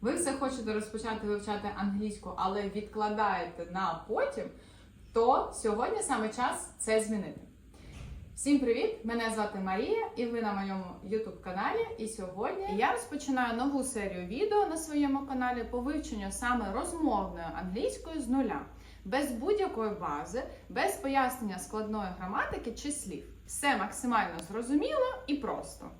ви все хочете розпочати вивчати англійську, але відкладаєте на потім, то сьогодні саме час це змінити. Всім привіт! Мене звати Марія, і ви на моєму YouTube каналі. І сьогодні я розпочинаю нову серію відео на своєму каналі по вивченню саме розмовної англійської з нуля, без будь-якої бази, без пояснення складної граматики чи слів. Все максимально зрозуміло і просто.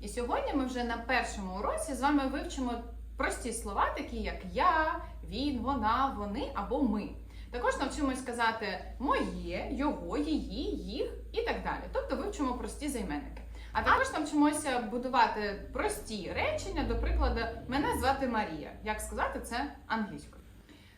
І сьогодні ми вже на першому уроці з вами вивчимо прості слова, такі як я, він, вона, вони або ми. Також навчимось казати моє, його, її, їх і так далі. Тобто вивчимо прості займенники. А також навчимося будувати прості речення, до прикладу, мене звати Марія. Як сказати це англійською?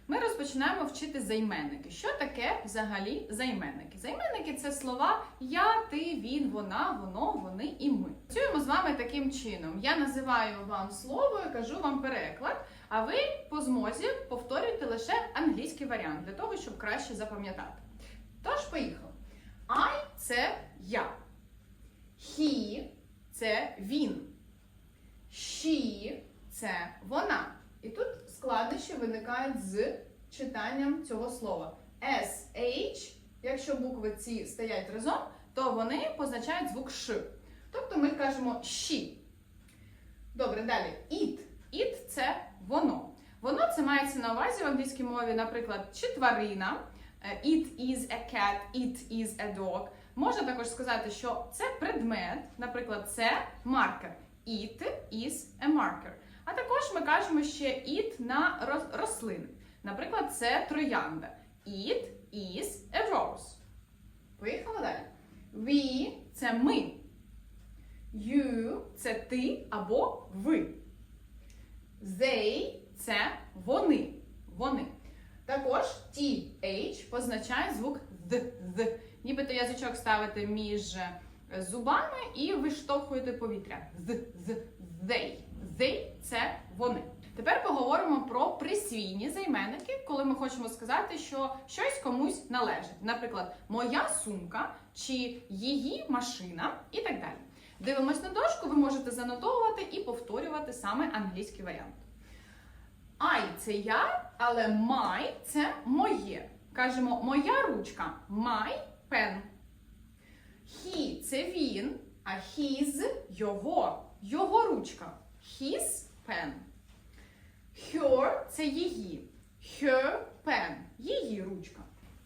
Ми розпочинаємо вчити займенники. Що таке взагалі займенники? Займенники це слова я, ти, він, вона, воно, вони і ми. Працюємо з вами таким чином. Я називаю вам слово і кажу вам переклад, а ви по змозі повторюєте лише англійський варіант для того, щоб краще запам'ятати. Тож, поїхали. I – це я. He – це він. She – це вона. Складнощі виникають з читанням цього слова. SH, якщо букви ці стоять разом, то вони позначають звук Ш. Тобто ми кажемо she. Добре, далі. It. It – це воно. Воно це мається на увазі в англійській мові, наприклад, чи тварина. Е, It is a cat, it is a dog. Можна також сказати, що це предмет, наприклад, це маркер. It is a marker. А також ми кажемо ще it на рослини. Наприклад, це троянда. It is a rose. Поїхали далі. We це ми. You це ти або ви. They це вони. Вони. Також TH позначає звук д, д. Нібито язичок ставите між е, зубами і виштовхуєте повітря. З, з, they. They – це вони. Тепер поговоримо про присвійні займенники, коли ми хочемо сказати, що щось комусь належить. Наприклад, моя сумка чи її машина і так далі. Дивимось на дошку, ви можете занотовувати і повторювати саме англійський варіант. I – це я, але my – це моє. Кажемо, моя ручка my pen. He – це він, а his – його, його ручка. His pen. Her – це її. Her pen. Її ручка.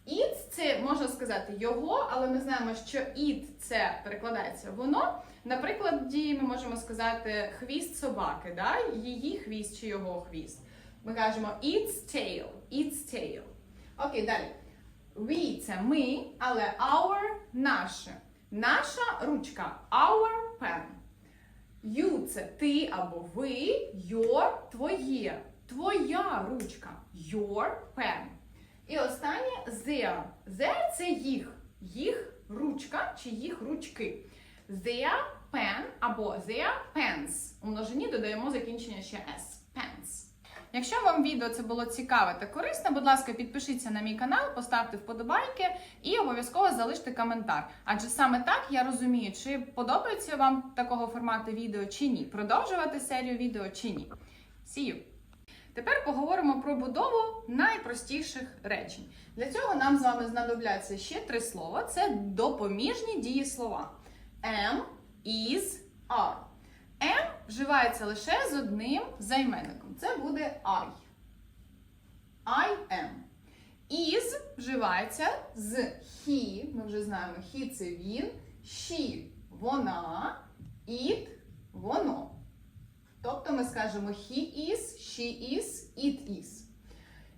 It – це можна сказати його, але ми знаємо, що it – це перекладається воно. Наприклад, ми можемо сказати хвіст собаки, да? її хвіст чи його хвіст. Ми кажемо its tail, its tail. Окей, далі. We – це ми, але our – наше. Наша ручка our pen. Це ти або ви, your – твоє. Твоя ручка your pen. І останнє their. Their – це їх. Їх ручка чи їх ручки. Their pen або their pens. У множині додаємо закінчення ще s. Pens. Якщо вам відео це було цікаве та корисне, будь ласка, підпишіться на мій канал, поставте вподобайки і обов'язково залиште коментар. Адже саме так я розумію, чи подобається вам такого формату відео чи ні, продовжувати серію відео чи ні. See you! Тепер поговоримо про будову найпростіших речень. Для цього нам з вами знадобляться ще три слова: це допоміжні дієслова: am, is, вживається лише з одним займенником. Це буде I. I am. Is вживається з he. Ми вже знаємо, he це він, she вона, it воно. Тобто ми скажемо he is, she is, it is.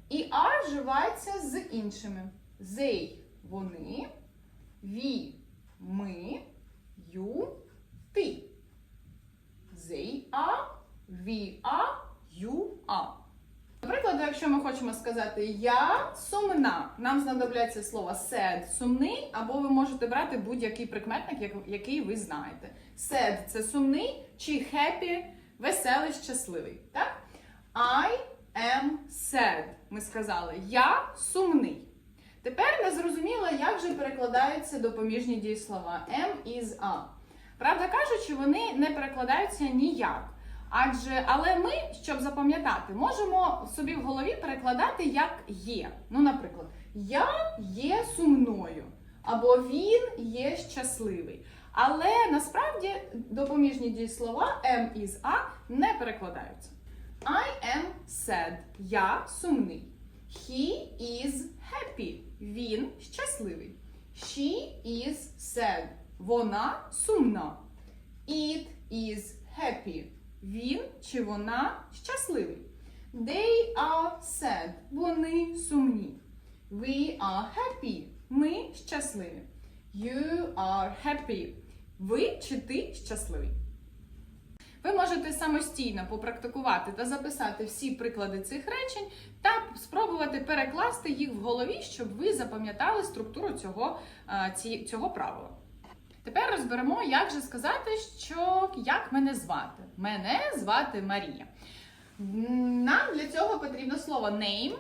І are вживається з іншими. They вони, we ми, you ти. They are, you are. Наприклад, якщо ми хочемо сказати я сумна, нам знадобляться слова sad сумний, або ви можете брати будь-який прикметник, який ви знаєте. Sad – це сумний чи happy – веселий, щасливий. Так? I am sad. Ми сказали я сумний. Тепер не зрозуміло, як же перекладаються допоміжні дієслова am, is, are. Правда кажучи, вони не перекладаються ніяк. Адже, але ми, щоб запам'ятати, можемо собі в голові перекладати як є. Ну, наприклад, я є сумною, або він є щасливий. Але насправді допоміжні дієслова am із a не перекладаються. I am sad. Я сумний. He is happy. Він щасливий. She is sad. Вона сумна. It is happy. Він чи вона щасливий. They are sad. Вони сумні. We are happy. Ми щасливі. You are happy. Ви чи ти щасливий. Ви можете самостійно попрактикувати та записати всі приклади цих речень та спробувати перекласти їх в голові, щоб ви запам'ятали структуру цього, е, цього правила. Тепер розберемо, як же сказати, що як мене звати. Мене звати Марія. Нам для цього потрібно слово name.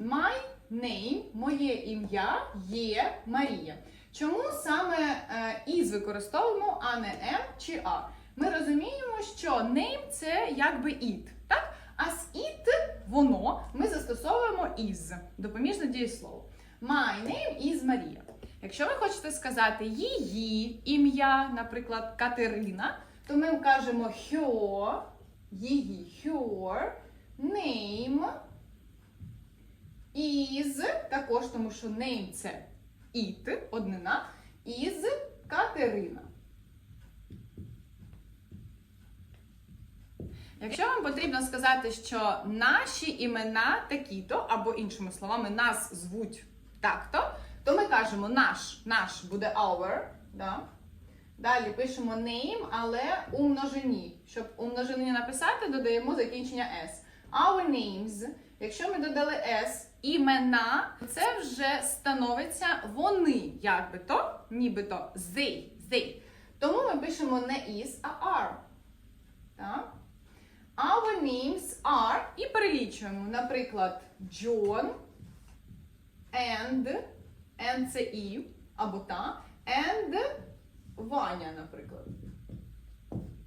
My name, моє ім'я є Марія. Чому саме е, із використовуємо, а не am чи а? Ми розуміємо, що name це якби it, так? А з it воно ми застосовуємо із допоміжне дієслово. My name is Марія. Якщо ви хочете сказати її ім'я, наприклад, Катерина, то ми кажемо her, її her, name is, також тому що name це it, однина, is Катерина. Якщо вам потрібно сказати, що наші імена такі-то, або іншими словами, нас звуть так-то, то ми кажемо наш, наш буде our. Да? Далі пишемо name, але у множині. Щоб у множині написати, додаємо закінчення s. Our names. Якщо ми додали s, імена, це вже становиться вони, якби то, нібито they, they. Тому ми пишемо не is, а are. Так? Our names are і перелічуємо, наприклад, John and, and це і або та, and Ваня, наприклад.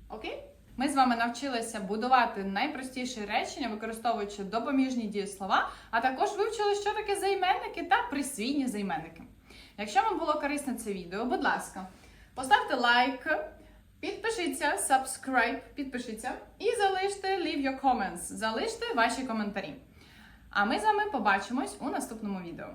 Окей? Ми з вами навчилися будувати найпростіші речення, використовуючи допоміжні дієслова, а також вивчили, що таке займенники та присвійні займенники. Якщо вам було корисне це відео, будь ласка, поставте лайк, підпишіться, subscribe, підпишіться і залиште leave your comments, залиште ваші коментарі. А ми з вами побачимось у наступному відео.